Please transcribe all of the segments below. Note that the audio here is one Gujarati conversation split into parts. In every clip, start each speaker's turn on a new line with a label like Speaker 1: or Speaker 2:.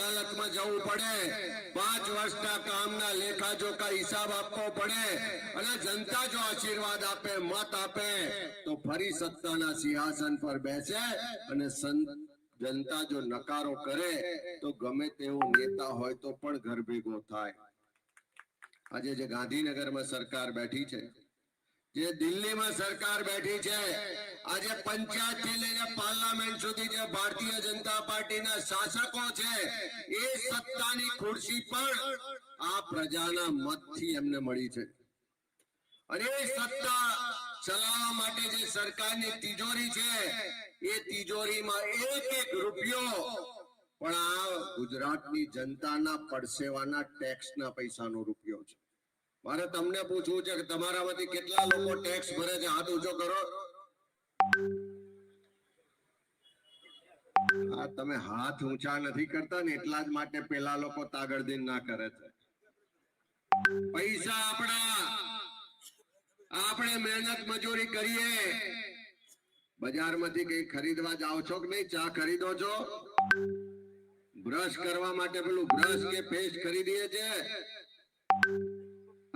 Speaker 1: અદાલતમાં જવું પડે. પાંચ વર્ષના કામના લેખા જોખા હિસાબ આપવો પડે અને જનતા જો આશીર્વાદ આપે, મત આપે, તો ફરી સત્તાના સિંહાસન પર બેસે અને જનતા જો નકારો કરે, તો ગમે તેવો નેતા હોય તો પણ ઘર ભેગો થાય. આજે જે ગાંધીનગરમાં સરકાર બેઠી છે જે દિલ્હીમાં સરકાર બેઠી છે, આજે પંચાયતથી લઈને પાર્લામેન્ટ સુધી જે ભારતીય જનતા પાર્ટીના શાસકો છે, એ સત્તાની ખુરશી પણ આ પ્રજાના મતથી એમને મળી છે. અને એ સત્તા ચલાવવા માટે જે સરકારની તિજોરી છે, એ તિજોરીમાં એક એક રૂપિયો પણ આ ગુજરાતની જનતાના પડસેવાના ટેક્સના પૈસાનો રૂપિયો છે. મારે તમને પૂછવું છે કે તમારામાંથી કેટલા લોકો ટેક્સ ભરે છે? હાથ ઊંચો કરો. આ તમે હાથ ઊંચા નથી કરતા ને એટલા જ માટે પેલા લોકો તાગડદીન ના કરે છે. પૈસા આપણા. આપણે મહેનત મજૂરી કરીએ. બજારમાંથી કઈ ખરીદવા જાઓ છો કે નહીં? ચા ખરીદો છો? બ્રશ કરવા માટે પેલું બ્રશ કે પેસ્ટ ખરીદીએ છે?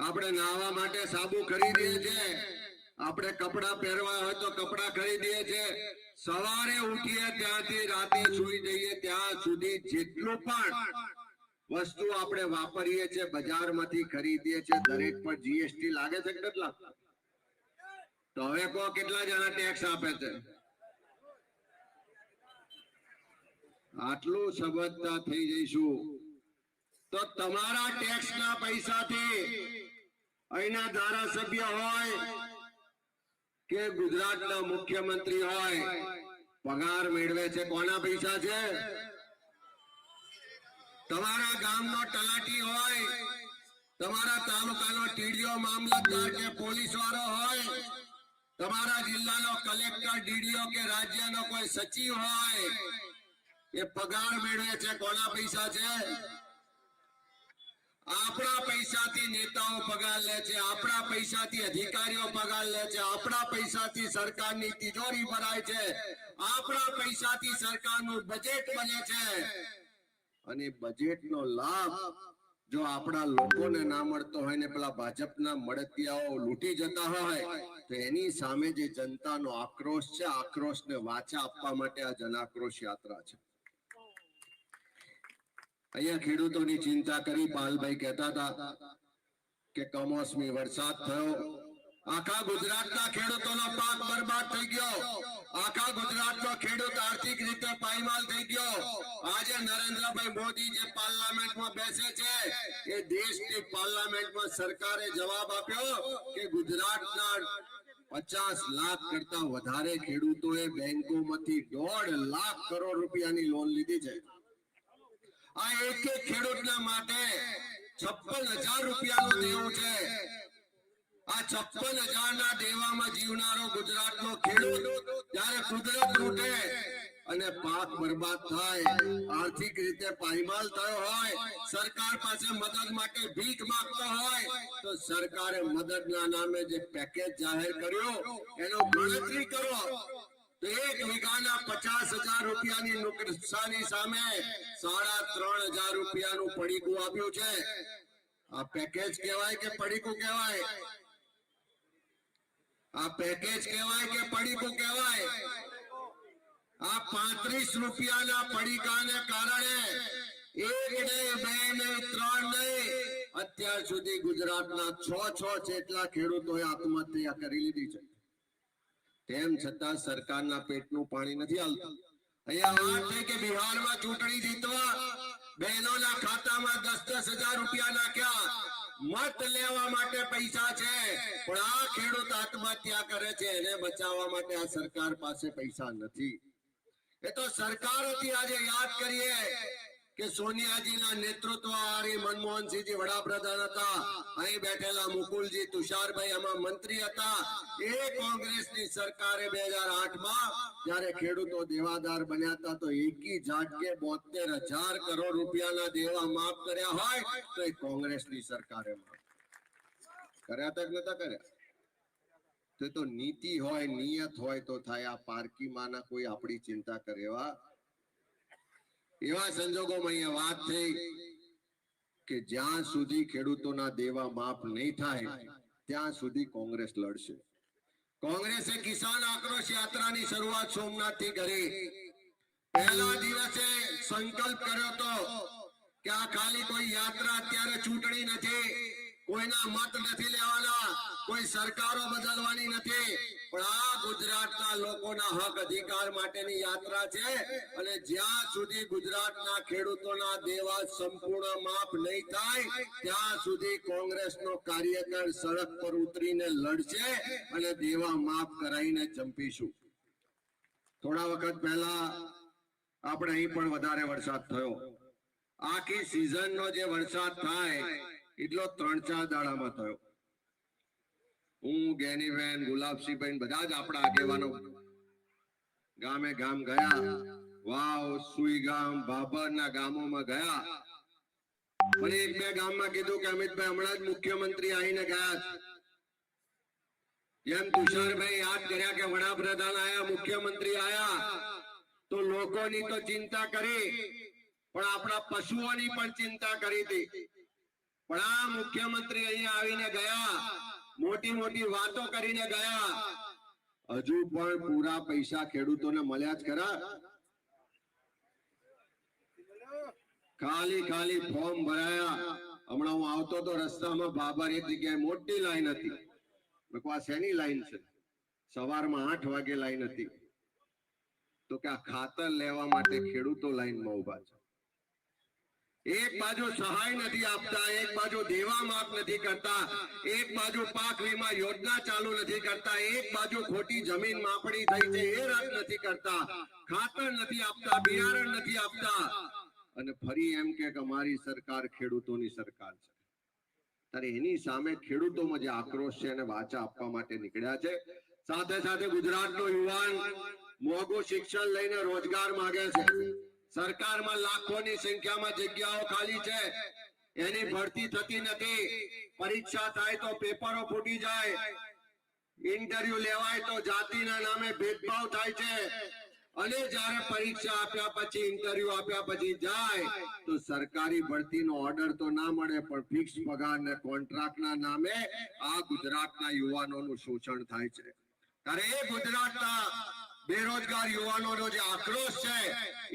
Speaker 1: આપણે નાહવા માટે સાબુ ખરીદીએ છે આપણે કપડા પહેરવા હોય તો કપડા ખરીદીએ છે સવારે ઉઠીએ ત્યાંથી રાતે સુઈ જઈએ, ત્યાં સુધી જેટલું પણ વસ્તુ આપણે વાપરીએ છીએ, બજારમાંથી ખરીદીએ છીએ, દરેક પર જીએસટી લાગે છે કે નથી લાગતું? તો હવે કહો કેટલા જણા ટેક્સ આપે છે? આટલું સમજતા થઈ જઈશું. તો તમારા ટેક્સના પૈસાથી અહીંના ધારાસભ્ય હોય કે ગુજરાતના મુખ્યમંત્રી હોય, પગાર મેળવે છે, કોના પૈસા છે? તમારા ગામનો તલાટી હોય, તમારા તાલુકાનો ટીડીઓ મામલતદાર કે પોલીસ વાળો હોય, તમારા જિલ્લાનો કલેક્ટર, ડીડીઓ કે રાજ્યનો કોઈ સચિવ હોય, એ પગાર મેળવે છે, કોના પૈસા છે? આપણા પૈસાથી નેતાઓ પગાર લે છે, આપણા પૈસાથી અધિકારીઓ પગાર લે છે, આપણા પૈસાથી સરકારની તિજોરી ભરાય છે, આપણા પૈસાથી સરકારનું બજેટ બને છે. અને બજેટનો લાભ જો આપણા લોકોને ના મળતો હોય ને પેલા ભાજપના મળતિયાઓ લૂંટી જતા હોય, તો એની સામે જે જનતાનો આક્રોશ છે, આક્રોશને વાચા આપવા માટે આ જનાક્રોશ યાત્રા છે. અહીંયા ખેડૂતોની ચિંતા કરી પાલભાઈ કહેતા હતા કે કમોસમી વરસાદ થયો. આખા ગુજરાતના ખેડૂતોનો પાક બરબાદ થઈ ગયો. આખા ગુજરાતનો ખેડૂત આર્થિક રીતે પાયમાલ થઈ ગયો. આજે નરેન્દ્રભાઈ મોદી જે પાર્લામેન્ટમાં બેસે છે, એ દેશની પાર્લામેન્ટમાં સરકારે જવાબ આપ્યો કે ગુજરાતના પચાસ લાખ કરતા વધારે ખેડૂતોએ બેંકોમાંથી દોઢ લાખ કરોડ રૂપિયાની લોન લીધી છે. આ એક એક ખેડૂતના માટે છપ્પન હજાર રૂપિયાનું દેવું છે. આ છપ્પન હજાર ના દેવામાં જીવનારો ગુજરાતનો ખેડૂત જ્યારે કુદરત તૂટે અને પાક બરબાદ થાય, આર્થિક રીતે પાયમાલ થયો હોય, સરકાર પાસે મદદ માટે ભીખ માંગતો હોય, તો સરકારે મદદના નામે જે પેકેજ જાહેર કર્યો, એનો ગણતરી કરો. એક વીઘાના પચાસ હજાર રૂપિયાની નુકસાની સામે સાડા ત્રણ હજાર રૂપિયાનું પડીકું આપ્યું છે. આ પેકેજ કહેવાય કે પડીકું કહેવાય? આ પેકેજ કહેવાય કે પડીકું કહેવાય? આ પાંત્રીસ રૂપિયાના પડીકાને કારણે એક નહીં બે નહીં ત્રણ નહીં અત્યાર સુધી ગુજરાતના છ છ જેટલા ખેડૂતોએ આત્મહત્યા કરી લીધી છે. તેમ છતાં સરકારના પેટનું પાણી નથી હાલતું. અહીંયા વાત કે બિહારમાં ચૂંટણી જીતવા બહેનોના ખાતામાં દસ દસ હજાર રૂપિયા નાખ્યા. મત લેવા માટે પૈસા છે, પણ આ ખેડૂત આત્મહત્યા કરે છે, એને બચાવવા માટે આ સરકાર પાસે પૈસા નથી. એ તો સરકાર હતી, આજે યાદ કરીએ. કે સોનિયાજીના નેતૃત્વ વાળી મનમોહનસિંહજી વડાપ્રધાન હતા. અહીં બેઠેલા મુકુલજી તુષારભાઈ આમાં મંત્રી હતા. એ કોંગ્રેસની સરકારે બે હજાર આઠમાં જયારે ખેડૂતો દેવાદાર બન્યા હતા તો એકી ઝાટકે બોતેર હજાર કરોડ રૂપિયાના દેવા માફ કર્યા હોય તો એ કોંગ્રેસની સરકારે કર્યા તક નતા કર્યા? તો નીતિ હોય, નિયત હોય તો થાય. આ પારકી માના કોઈ આપણી ચિંતા કરે એવા સંજોગોમાં અહીંયા વાત થઈ કે જ્યાં સુધી ખેડૂતોના દેવા માફ નહીં થાય, ત્યાં સુધી કોંગ્રેસ લડશે. કોંગ્રેસે કિસાન આક્રોશ યાત્રાની શરૂઆત સોમનાથથી કરી. પહેલા દિવસે સંકલ્પ કર્યો તો કે આ ખાલી કોઈ યાત્રા અત્યારે ચૂંટણી નથી. કોઈના મત નથી લેવાના, કોઈ સરકારો બદલવાની નથી. પણ આ ગુજરાતના લોકોના હક અધિકાર માટેની યાત્રા છે અને જ્યાં સુધી ગુજરાતના ખેડૂતોના દેવા સંપૂર્ણ માફ નહીં થાય, ત્યાં સુધી કોંગ્રેસનો કાર્યકર સડક પર ઉતરીને લડશે અને દેવા માફ કરાઈને ચંપીશું. થોડા વખત પહેલા આપણે અહીં પણ વધારે વરસાદ થયો. આખી સિઝનનો જે વરસાદ થાય એટલો ત્રણ ચાર દાડામાં થયો. હું ગેનીબેન ગુલાબસિંહબેન બધા જ આપણા આગેવાનો ગામે ગામ ગયા. વાવ સુઈગામ ભાભરના ગામોમાં ગયા. પણ એક બે ગામમાં કીધું કે અમિતભાઈ હમણાં જ મુખ્યમંત્રી આવીને ગયા. જેમ તુષારભાઈ યાદ કર્યા કે વડાપ્રધાન આયા, મુખ્યમંત્રી આયા. તો લોકોની તો ચિંતા કરી, પણ આપણા પશુઓની પણ ચિંતા કરી હતી. પણ આ મુખ્યમંત્રી અહીંયા આવીને ગયા. મોટી મોટી વાતો કરીને ગયા. હજુ પણ પૂરા પૈસા ખેડૂતોને મળ્યા જ ખરા. ખાલી ખાલી ફોર્મ ભરાયા. હમણાં હું આવતો તો રસ્તામાં બાબર એક જગ્યાએ મોટી લાઈન હતી. આ શેની લાઈન છે? સવારમાં આઠ વાગે લાઈન હતી. તો કે આ ખાતર લેવા માટે ખેડૂતો લાઈનમાં ઊભા છે. એક બાજુ સહાય નથી આપતા, એક બાજુ દેવા માફ નથી કરતા, એક બાજુ પાક વીમા યોજના ચાલુ નથી કરતા, એક બાજુ ખોટી જમીન માપણી થઈ છે, એ રદ નથી કરતા, ખાતર નથી આપતા, બિયારણ નથી આપતા. અને ફરી એમ કે અમારી સરકાર ખેડૂતોની સરકાર છે. ત્યારે એની સામે ખેડૂતોમાં જે આક્રોશ છે એને વાચા આપવા માટે નીકળ્યા છે. સાથે સાથે ગુજરાતનો યુવાન મોંઘું શિક્ષણ લઈને રોજગાર માંગે છે. સરકારમાં લાખોની સંખ્યામાં જગ્યાઓ ખાલી છે. એની ભરતી થતી નથી. પરીક્ષા થાય તો પેપરો ફૂટી જાય. ઇન્ટરવ્યુ લેવાય તો જાતિના નામે ભેદભાવ થાય છે. અને જ્યારે પરીક્ષા આપ્યા પછી, ઇન્ટરવ્યુ આપ્યા પછી જાય, તો સરકારી ભરતીનો ઓર્ડર તો ના મળે, પણ ફિક્સ પગાર ને કોન્ટ્રાક્ટના નામે આ ગુજરાતના યુવાનોનું શોષણ થાય છે. ત્યારે એ ગુજરાતના બેરોજગાર યુવાનોનો જે આક્રોશ છે,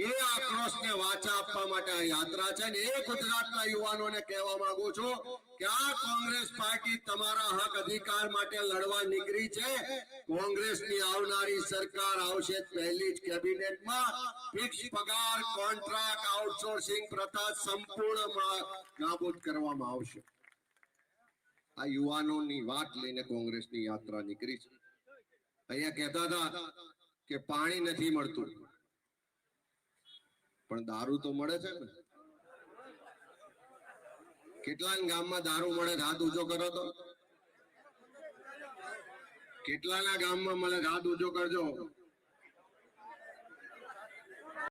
Speaker 1: એ આક્રોશને વાચા આપવા માટે આ યાત્રા છે ને, એ ગુજરાતના યુવાનોને કહેવા માંગુ છું કે આ કોંગ્રેસ પાર્ટી તમારા હક અધિકાર માટે લડવા નીકળી છે. કોંગ્રેસની આવનારી સરકાર આવશે પહેલી જ કેબિનેટમાં. ફિક્સ પગાર, કોન્ટ્રાક્ટ, આઉટસોર્સિંગ પ્રથા સંપૂર્ણ નાબૂદ કરવામાં આવશે. આ યુવાનોની વાત લઈને કોંગ્રેસની યાત્રા નીકળી છે. અહીંયા કહેતા હતા કે પાણી નથી મળતું પણ દારૂ તો મળે છે ને કેટલા ગામમાં દારૂ મળે? હાથ ઊંચો કરો તો કેટલાના ગામમાં મળે? હાથ ઊંચો કરજો